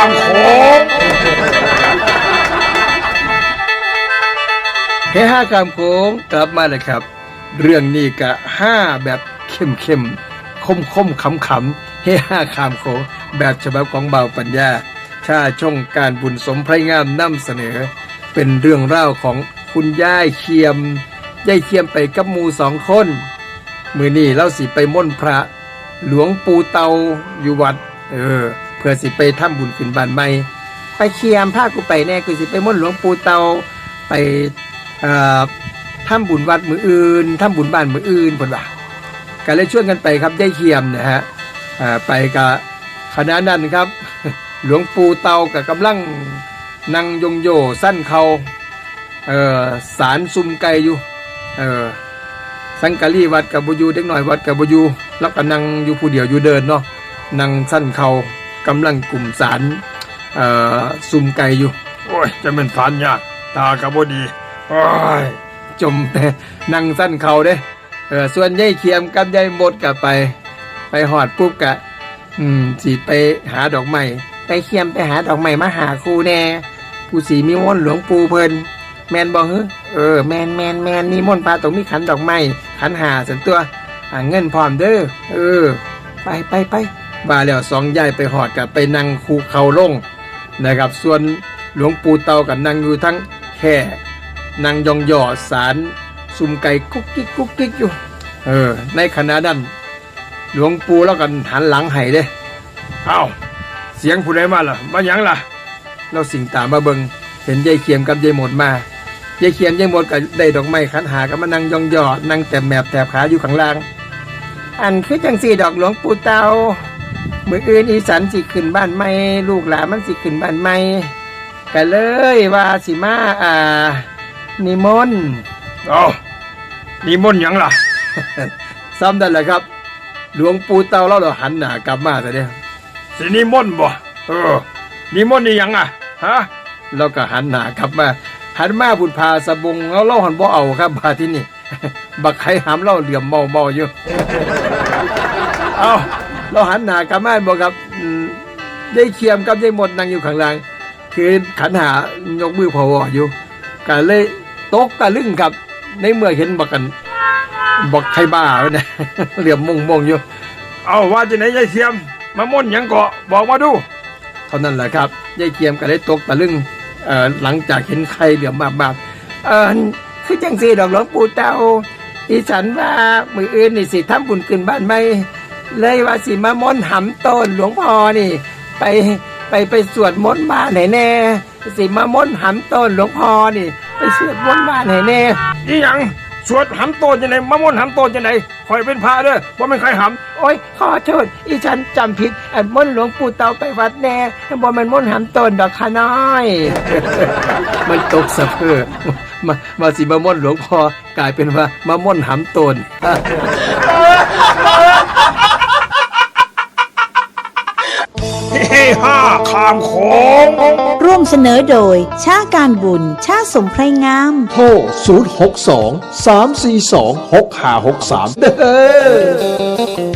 ามโขงเฮห้ากามโค้งกลับมาเลยครับ เรื่องนี้กะห้าแบบเข้มเข้มคมคมๆขำขำๆเฮห้าคามโค้งแบบฉบับของเบาปัญญาชาช่องการบุญสมไพรงามนำเสนอ เป็นเรื่องเล่าของคุณย่ายเคียมย่ายเคียมไปกับมูสองคน มือนี่เล่าสิไปม่นพระ หลวงปู่เตาอยู่วัด เออ เพื่อสิไปทำบุญขึ้นบ้านใหม่ไปเคียมพากูไปแน่กูสิไปม่นหลวงปู่เตาไปเอ่อทำบุญวัดมืออื่นทำบุญบ้านมืออื่นผลว่าก็เลยชวนกันไปครับได้เคียมนะฮะไปกับคณะนั้นครับ หลวงปู่เตากับกำลังนั่งยงโยสั้นเขาเอ่อสารซุมไก่อยู่เออสังกะรีวัดกับบุยูเด็กหน่อยวัดกับบุยูแล้วก็นั่งอยู่ผู้เดียวอยู่เดินเนาะนั่งสั้นเขา กำลังกลุ่มสารเอ่อซุมไก่อยู่ โอ้ย จะเป็นฝันยากตากระบดี โอ้ย จมแต่นั่งสั้นเขาเด้เออส่วนยายเคียมกับยายหมดกะไป ไปหอดปุ๊บกะ อืมสิไปหาดอกไม้ไปเคียมไปหาดอกไม้มาหาครูแน่ผู้สีมีมนต์หลวงปู่เพิ่นแมนบอกเฮ้เออแมนแมนแมนมีมนต์พาตรงมีขันดอกไม้ขันหาสันตัวอ่าเงินพร้อมเด้อเออ ไปไปไป ว่าแล้วสองยายไปหอดกับไปนั่งคูเขาลงนะครับ ส่วนหลวงปู่เตากับนั่งอยู่ทั้งแค่นางยองหย่อสารซุ่มไก่กุ๊กกิ๊กกุ๊กกิ๊กอยู่เออในขณะนั้นหลวงปู่แล้วกันหันหลังให้เด้เอ้าเสียงผู้ใดมาล่ะมาหยังล่ะ เราสิ่งตามมาเบิงเห็นยายเขียมกับยายหมดมายายเขียมยายหมดก็ได้ดอกไม้ขันหากับมานั่งยองหย่อนั่งแต่แมบแถบขาอยู่ข้างล่าง อันคือจังสี่ดอกหลวงปู่เตา มืออื่นอีสันสิขึ้นบ้านใหม่ลูกหลานมันสิขึ้นบ้านใหม่ก็เลยว่าสิมาอ่า นิมนต์เอ้านี่มนต์หยังล่ะ ซ้ำได้แหละครับ หลวงปู่เตาเราเราหันหน้ากลับมาแต่เนี่ยสินี่มนต์บ่เออนี่มนต์นี่หยังอะฮะเราก็หันหน้ากลับมา หันมาบุญพาสบงเราเล่าหันบ่เอาครับบาที่นี่ บักไข่หามเราเหลี่ยมเมาเมาอยู่ เอา เราหันหน้ากลับมาบอกครับอืมยายเคียมกับยายหมดนั่งอยู่ข้างล่าง คือขันหายกมือพอวออยู่ก็เลยตกตะลึงครับในเมื่อเห็นบักกันบักไข่บ้าเนี่ยเหลี่ยมมงมงๆอยู่ เอาว่าจะไหนยายเทียม มามนต์หยังเกาะบอกมาดูเท่านั้นแหละครับยายเกียมก็ได้ตกตะลึงเอ่อหลังจากเห็นไข่เหลือมมากๆเออคือจังสีดอกหลวงปู่เตาอีฉันว่ามืออื่นนี่สิทำบุญขึ้นบ้านไม่ เลยว่าสิมามนหำต้นหลวงพ่อนี่ ไปไปไปสวดมนต์บ้านไหนแน่สิมามนหำต้นหลวงพ่อนี่ ไปสวดมนต์บ้านไหนแน่อีหยังสวดหำโตนจังไหนมามนหำโตนจังไหนคอยเป็นพระเด้อว่าเป็นใครหโอ้ยขอโทษอีฉันจำผิดอันมนต์หลวงปู่เตาไปวัดแน่บ่มันมนต์หำต้นดอกขาน้อย มันตกสะเพอมามาสิมาม่นหลวงพ่อกลายเป็นว่ามาม่นหำต้นำเฮ้ห้าขามโขงร่วมเสนอโดย ชาการบุญ ชาสมไพรงาม โทร 062 342 6563เด้อ